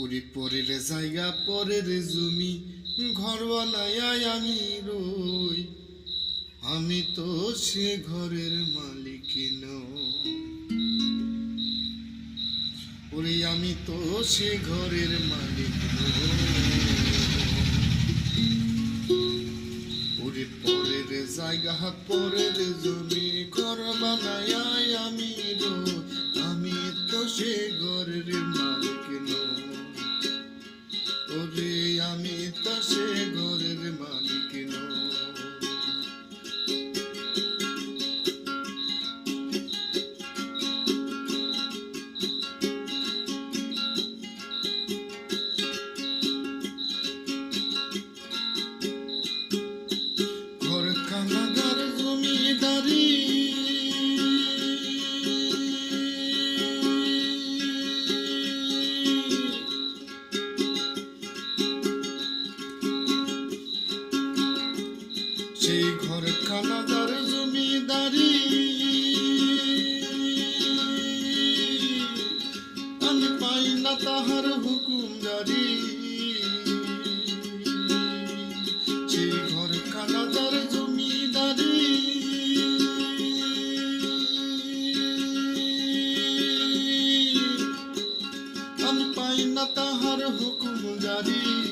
ওরে পরের জায়গা, পরের জমি ঘর বানায় আমি রই। আমি তো সে ঘরের মালিক ওরে, আমি তো সে ঘরের মালিক ওরে পরের জায়গা, পরের জমি ঘর বানায় আমি রই। আমি তো সেই ঘর কানাদার জমিদারি। আমি পাই না তাহার হুকুম জারি। সেই ঘর কানাদার জমিদারি। আমি পাই না তাহার হুকুম জারি।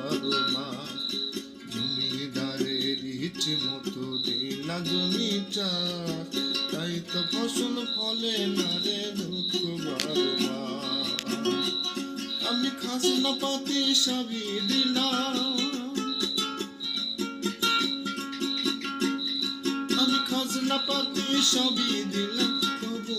ইচ্ছে মতো দেই না জমি তাই তো ফসল ফলে না রে দুঃখ মাস আমি খাসনা পাতি সবই দিলাম। আমি খাজনা পাতি সবই দিলাম। তবু